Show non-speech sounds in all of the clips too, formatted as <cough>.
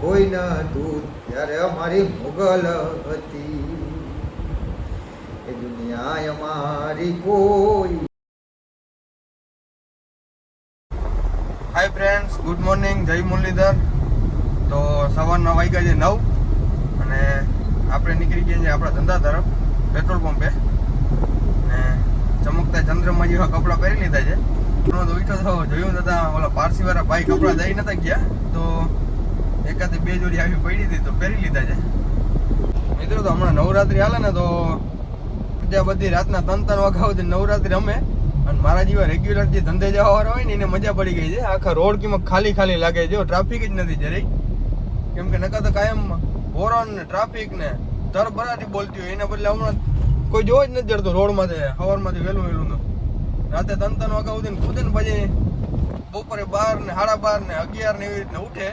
કોઈ ન દૂર ત્યારે અમારી મુગલ હતી. એ દુનિયા અમારી કોઈ હાય ફ્રેન્ડ્સ ગુડ મોર્નિંગ જય મુરલીધર. તો સવારના વાગ્યા છે નવ, અને આપણે નીકળી ગયા છીએ આપણા ધંધા તરફ, પેટ્રોલ પંપે. ને ચમકતા ચંદ્રમાં જેવા કપડાં પહેરી લીધા છે. તો ઉઠ્યો તો જોયું હતા ઓલા પારસી વાળા ભાઈ કપડાં દઈ નતા ગયા, તો એકાદી બે જોડી આવી પડી હતી તો પહેરી લીધા છે. મિત્રો તો હમણાં નવરાત્રી હાલે ને તો બધા બધી રાતના ત્રણ ત્રણ વાગ્યા નવરાત્રી રમે. અને મારા જેવા રેગ્યુલર જે ધંધે જવા વાળા હોય ને એને મજા પડી ગઈ છે. આખા રોડ કિંમત ખાલી ખાલી લાગે છે. ટ્રાફિક જ નથી જરાય. કેમ કે નકા તો કાયમ હોરન ને ટ્રાફિક ને તરબરાટી બોલતી હોય. એના બદલે હમણાં કોઈ જોવો જ નથી જડતું રોડમાંથી, સવારમાંથી વહેલું વહેલું રાતે ત્રણ ત્રણ વાગ્યા સુધી કૂદે ને પછી બપોરે બાર ને સાડા બાર ને અગિયાર ને એવી રીતના ઉઠે.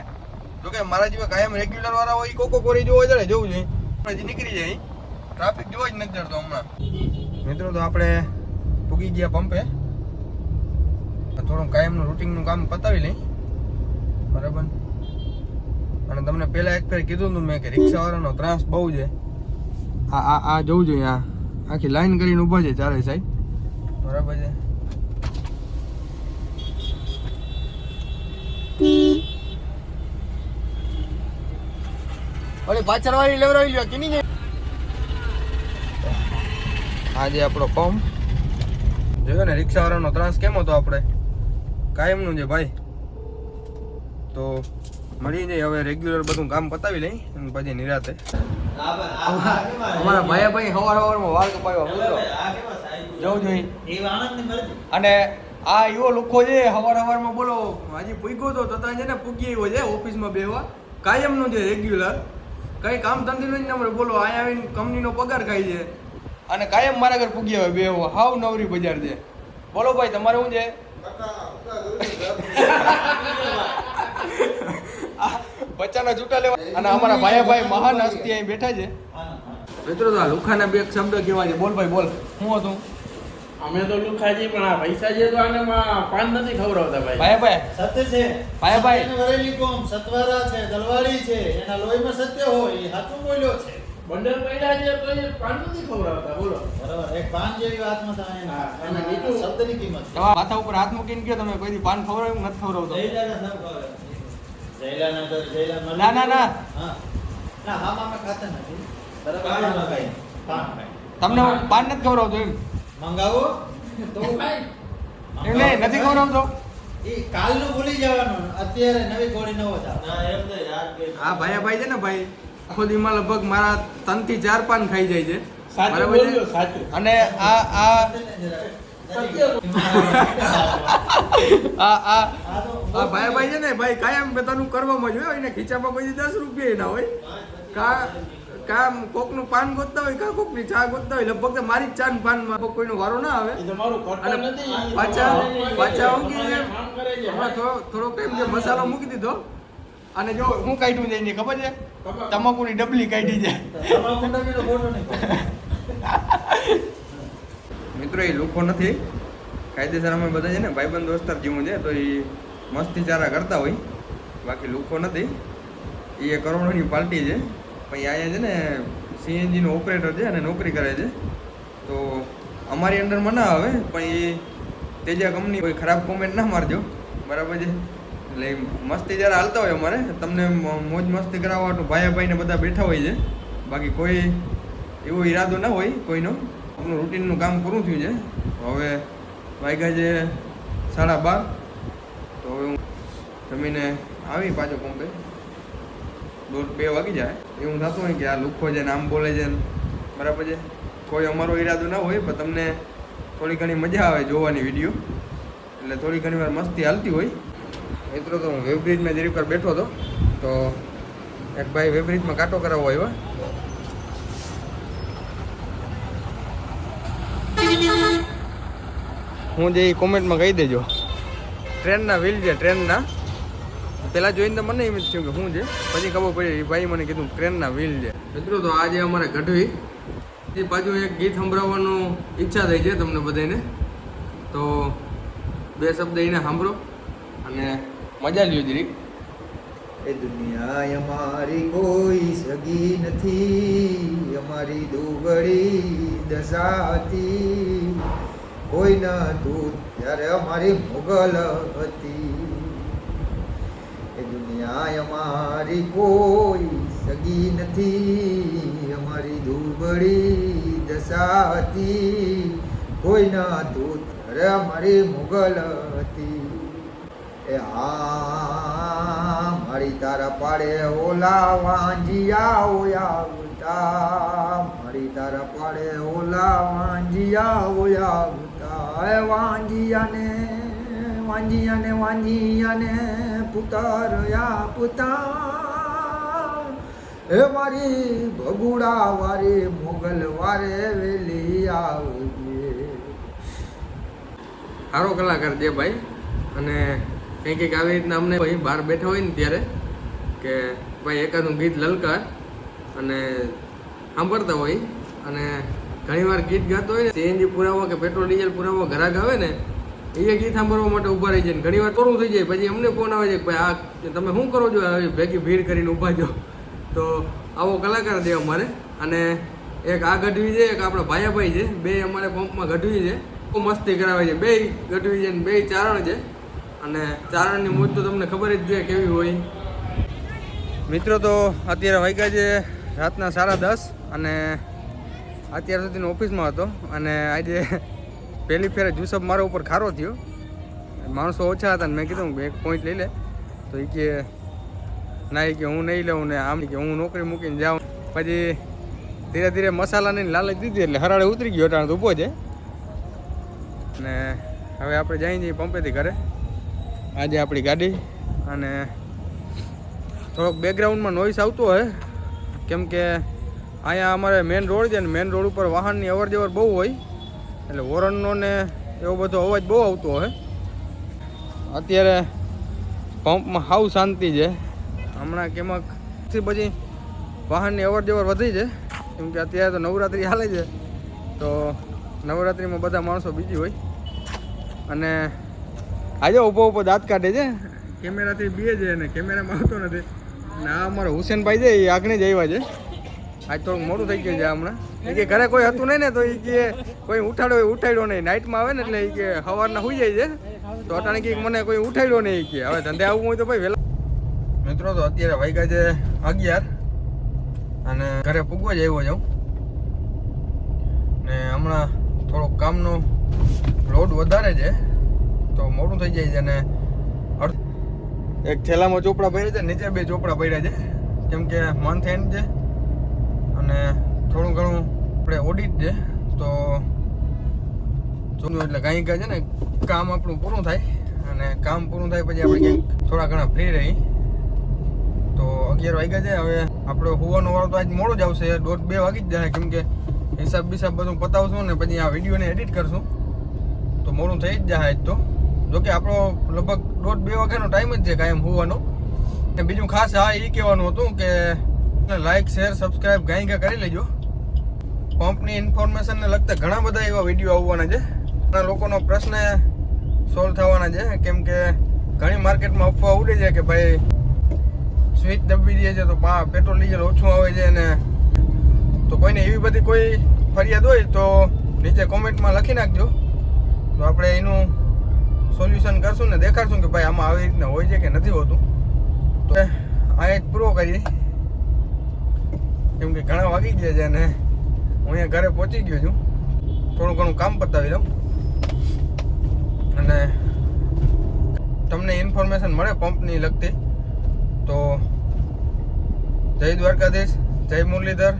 જો કે મારા જેવા કાયમ રેગ્યુલર વાળા હોય કોકો કોરી જોવા જડે જવું જોઈએ. હજી નીકળી જાય ટ્રાફિક જોવા જ નથી જડતો હમણાં. મિત્રો, તો આપણે પૂગી ગયા પંપે. થોડું કાયમનું રૂટિનનું કામ પતાવી લઈ. બરાબર? અને તમને પહેલાં એક ફેર કીધું હતું મેં કે રિક્ષાવાળાનો ત્રાસ બહુ છે. આ આ આ જવું જોઈએ, આ આખી લાઈન કરીને ઊભા છે ચારે સાઈડ બરાબર છે? વાળી લેવરાવી લ્યો કે નહીં આજે આપણો પંપ જોયો ને રિક્ષાવાળાનો ત્રાસ કેમ હતો આપણે? કાયમનું છે ભાઈ. તો મળી જાય હવે રેગ્યુલર બધું કામ પતાવી લઈ અને પછી નિરાતે. અમારા ભાઈ ભાઈ સવાર સવારમાં વાળ કપાયો બોલો. જવું જોઈએ. અને આ એવો લોકો છે સવાર સવારમાં બોલો હજી પૂગ્યો તો તથા છે ને પૂગી આવ્યો છે ઓફિસમાં બેવા કાયમનું છે રેગ્યુલર કઈ કામ ધંધી નથી નંબર બોલો અહીંયા આવીને કંપનીનો પગાર ખાઈ છે. અને કાયમ મારા ઘર પૂગી આવે બે હાવ નવરી બજાર છે. બોલો ભાઈ તમારે શું છે? બચ્ચાના જૂટા લેવા અને અમારા ભાઈ ભાઈ મહાન હસ્તી અહીં બેઠા છે. મિત્રો તો આ લુખાના બે શબ્દ કેવા છે. બોલ ભાઈ બોલ. શું હતું? અમે તો લુખાજી પણ આ પૈસા જે તો આને પાન નથી ખવડાવતા ભાઈ. ભાઈ ભાઈ. સત્ય છે. ભાઈ ભાઈ. વરેલી કોમ સત્વારા છે દલવાળી છે એના લોહીમાં સત્ય હોય એ સાચું બોલ્યો છે. બંડલ પડ્યા છે તો એ પાન નથી ખવડાવતા બોલો. બરાબર એક પાન જેવી વાતમાં તમે એના બીજું- શબ્દની કિંમત છે. તમારા માથા ઉપર હાથ મૂકીને ગયો તમે કોઈ પાન ખવડાવ્યું નથી ખવડાવતો. જયલાના તો જયલા ના, ના, ના. હા. ના હા મામા ખાતા નથી. બરાબર. પાન ખાય. તમને પાન નથી ખવડાવતો એમ? મંગાવો? તો <laughs> ભાઈ. એમ નથી ખવડાવતો એ કાલનું ભૂલી જવાનું. અત્યારે નવી ગોળી નવો થાય આ ભાઈ ભાઈ છે ને ભાઈ આખો દીમાં લગભગ મારા ત્રણથી ચાર પાન ખાઈ જાય છે. અને આ આ આ આ આ ભાઈ ભાઈ છે ને ભાઈ કાયમ પોતાનું કરવામાં જ હોય એને ખીચામાં પછી દસ રૂપિયા ના હોય. કા કામ કોકનું પાન ગોતતા હોય કા કોકની ચા ગોતતા હોય લગભગ મારી જ ચા ને પાનમાં કોઈનો વારો ના આવે. અને પાછા- પાછા હમણાં થોડો થોડો ટાઈમ જે મસાલો મૂકી દીધો. અને જો હું કાઢ્યું જાય એની ખબર છે. તમાકુની ડબલી કાઢી પાડો. મિત્રો એ લોકો નથી. કાયદેસર અમે બધા છે ને ભાઈબંધ દોસ્તાર જીવું છે તો એ મસ્તી ચારા કરતા હોય. બાકી લોકો નથી. એ કરોડોની પાર્ટી છે. પણ અહીંયા છે ને સીએનજીનો ઓપરેટર છે અને નોકરી કરે છે. તો અમારી અંડરમાં ના આવે, પણ એ તેજા કંપની કોઈ ખરાબ કોમેન્ટ ના મારજો. બરાબર છે? એટલે મસ્તી જ્યારે હાલતા હોય અમારે, તમને મોજ મસ્તી કરાવવા માટે ભાઈ ભાઈને બધા બેઠા હોય છે. બાકી કોઈ એવો ઈરાદો ના હોય કોઈનો. આપણું રૂટીનનું કામ પૂરું થયું છે. હવે વાગ્યા છે સાડા બાર. તો હવે હું જમીને આવી પાછો પંપે. દોઢ બે વાગી જાય. એવું થતું હોય કે આ લુખો છે ને આમ બોલે છે બરાબર છે? કોઈ અમારો ઈરાદો ના હોય, પણ તમને થોડી ઘણી મજા આવે જોવાની વીડિયો એટલે થોડી ઘણી વાર મસ્તી હાલતી હોય. મિત્રો, તો હું વેબ્રિજમાં જરીક પર બેઠો હતો, તો એક ભાઈ વેબ્રિજમાં કાંટો કરાવવા આવ્યો. હું જે કોમેન્ટમાં કહી દેજો. ટ્રેનના વ્હીલ છે, ટ્રેનના. પેલા જોઈને તો મને એમ જ થયું કે શું છે? પછી ખબર પડી ભાઈ મને કીધું ટ્રેનના વ્હીલ છે. મિત્રો, તો આજે અમારે ગઢવી, એ બાજુ એક ગીત સંભળાવવાનું ઈચ્છા થઈ છે તમને બધાને. તો બે શબ્દ એને સાંભળો અને મજા લ્યો જરીક. એ દુનિયા અમારી કોઈ સગી નથી, અમારી દુબળી દશા હતી કોઈ ન તું ત્યારે અમારી મુગલ હતી. એ અમારી કોઈ સગી નથી. અમારી ધૂબડી દશા હતી કોઈ ન તું ત્યારે અમારી મુગલ હતી. એ હા, મારી તારા પાડે ઓલા વાંજિયા આવતા. મારી તારા પાડે ઓલા વાંજિયા આવતા. વાંજિયાને વાંજિયાને વાંજિયાને. પુતરયા પુતા એ મારી ભગુડા વારે મોગલ વારે વેલી આવજે. સારો કલાકાર છે ભાઈ. અને કંઈક કંઈક આવી રીતના અમને ભાઈ બહાર બેઠા હોય ને ત્યારે કે ભાઈ એકાદું ગીત લલકાર અને સાંભળતા હોય. અને ઘણીવાર ગીત ગાતો હોય ને સીએનજી પુરાવો કે પેટ્રોલ ડીઝલ પુરાવો ઘરાક આવે ને એ ગીત સાંભળવા માટે ઊભા રહી જાય ઘણી ઘણીવાર તોરું થઈ જાય. પછી અમને ફોન આવે છે ભાઈ, આ, તમે શું કરો છો? ભેગી ભીડ કરીને ઊભા છો. તો આવો કલાકાર છે અમારે અને એક આ ગઢવી છે, એક આપણા ભાયાભાઈ છે. બે અમારે પંપમાં ગઢવી છે. બહુ મસ્તી કરાવે છે. બે ગઢવી છે બે ચારણ છે. અને ચારણની મોજ તો તમને ખબર જ છે કેવી હોય. મિત્રો તો અત્યારે વાગ્યા છે રાતના સાડા દસ અને અત્યાર સુધીનો ઓફિસમાં હતો અને આજે પહેલી ફેરે જુસબ મારા ઉપર ખારો થયો. માણસો ઓછા હતા ને મેં કીધું એક પોઈન્ટ લઈ લે. તો એ કે, ના એ કે હું નહીં લઉં ને આમ કે હું નોકરી મૂકીને જાઉં. પછી ધીરે ધીરે મસાલાની લાલચ દીધી એટલે હરાળે ઉતરી ગયો અટાણે ઊભો છે અને હવે આપણે જઈ જઈએ પંપેથી ઘરે. આજે આપણી ગાડી. અને થોડોક બેકગ્રાઉન્ડમાં નોઈસ આવતો હોય કેમ કે અહીંયા અમારે મેઇન રોડ છે ને મેઇન રોડ ઉપર વાહનની અવર જવર બહુ હોય. એટલે વોરણનો ને એવો બધો અવાજ બહુ આવતો હોય. અત્યારે પંપમાં હાવ શાંતિ છે. હમણાં કેમકથી પછી વાહનની અવર જવર વધી છે. કેમ કે અત્યારે તો નવરાત્રિ હાલે છે. તો નવરાત્રિમાં બધા માણસો બીજી હોય. અને આજે ઊભો ઊભો દાંત કાઢે છે. કેમેરાથી બે છે અને કેમેરામાં આવતો નથી. અને આ અમારો હુસેનભાઈ છે, એ આગળ જ આવ્યા છે. આજ થોડુંક મોડું થઈ ગયું છે હમણાં. એ કે ઘરે કોઈ હતું નહીં ને, તો એ કે કોઈ ઉઠાડ્યો ઉઠાડ્યો નહીં. નાઇટમાં આવે ને એટલે એ કે સવારના સુઈ જાય છે. તો અટાણે કે મને કોઈ ઉઠાડ્યો નહીં કે. હવે ધંધે આવવું હોય તો ભાઈ વહેલા મિત્રો, તો અત્યારે વાગ્યા છે અગિયાર અને ઘરે પૂગવા જ આવ્યો જાઉં ને હમણાં થોડોક કામનો લોડ વધારે છે. તો મોડું થઈ જાય છે અને એક થેલામાં ચોપડા પડ્યા છે, નીચે બે ચોપડા પડ્યા છે. કેમ કે મંથ એન્ડ છે. અને થોડું ઘણું આપણે ઓડિટ છે, તો જોયું એટલે કાંઈ કાંઈ છે ને, કામ આપણું પૂરું થાય અને કામ પૂરું થાય પછી આપણે ક્યાંક થોડા ઘણા ફ્રી રહી. તો અગિયાર વાગ્યા છે, હવે આપણો હોવાનો વાળો તો આજ મોડો જ આવશે, દોઢ બે વાગી જ જાય, કેમ કે હિસાબ બિસાબ બધું પતાવશું ને પછી આ વિડીયોને એડિટ કરશું. તો મોડું થઈ જ જાય આજ તો. જોકે આપણો લગભગ દોઢ બે વાગ્યાનો ટાઈમ જ છે કાયમ હોવાનો. ને બીજું ખાસ હા એ કહેવાનું હતું કે લાઈક શેર સબસ્ક્રાઇબ ગાઈ ગા કરી લેજો. પંપની ઇન્ફોર્મેશનને લગતા ઘણા બધા એવા વીડિયો આવવાના છે. ઘણા લોકોનો પ્રશ્ન સોલ્વ થવાના છે. કેમ કે ઘણી માર્કેટમાં અફવા ઉડે છે કે ભાઈ સ્વિચ દબી દે છે તો પેટ્રોલ ડીઝલ ઓછું આવે છે અને તો કોઈને એવી બધી કોઈ ફરિયાદ હોય તો નીચે કોમેન્ટમાં લખી નાખજો. તો આપણે એનું સોલ્યુશન કરશું ને દેખાડશું કે ભાઈ આમાં આવી રીતના હોય છે કે નથી હોતું. તો આ એક પૂરો કરીએ કેમ કે ઘણા વાગી ગયા છે અને હું અહીંયા ઘરે પહોંચી ગયો છું. થોડું ઘણું કામ પતાવી દઉં અને તમને ઇન્ફોર્મેશન મળે પંપની લગતી? તો જય દ્વારકાધીશ, જય મુરલીધર.